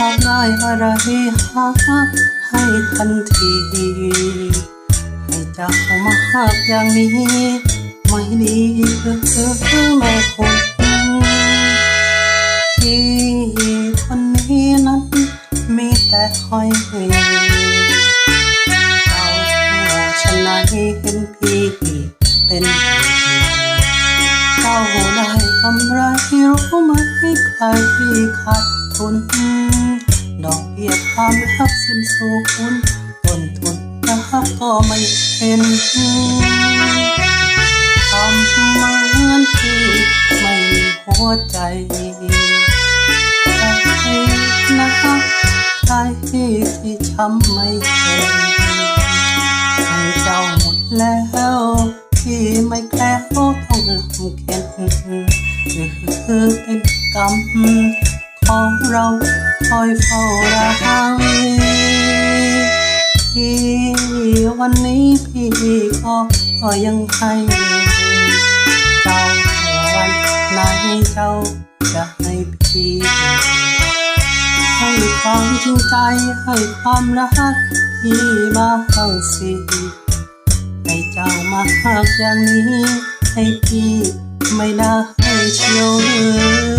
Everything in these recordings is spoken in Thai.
หาได้อะไรหาให้ทันที ให้เจ้ามาหากอย่างนี้ ไม่ดีหรือไม่ควรที่คนนี้นั้นมีแต่คอยเห็นเจ้าฉันไหนเห็นพี่เป็นเจ้าได้กำไรรู้ไหมใครขาดทุน ความรักสิ้นสูญต้นทุนรักก็ไม่เห็นทำเหมือนที่ไม่มีหัวใจใครนะใครที่ช้ำไม่เห็นให้เจ้าหมดแล้วที่ไม่แคล้วต้องเข็นหรือเป็นกรรม ของเราคอยเฝ้าระวังที่วันนี้พี่ก็ก็ยังให้เจ้าวันไหนเจ้าจะให้พี่ให้ความจริงใจให้ความรักพี่บ้างสิให้เจ้ามาหากอย่างนี้ ให้พี่ไม่ได้เชียวเลย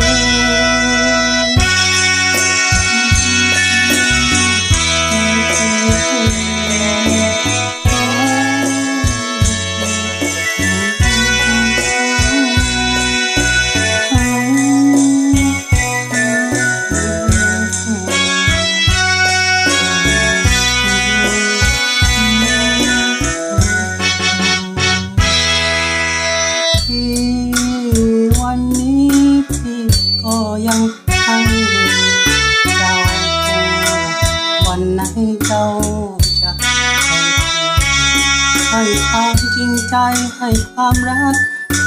ความจริงใจให้ความรัก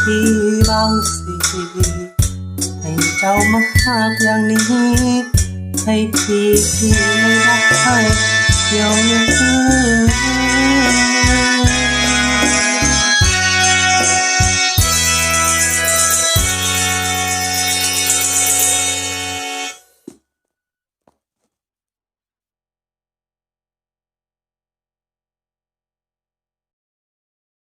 ที่บางสิให้เจ้ามาหากอย่างนี้ ให้พี่พี่ไม่ได้เดียวนี้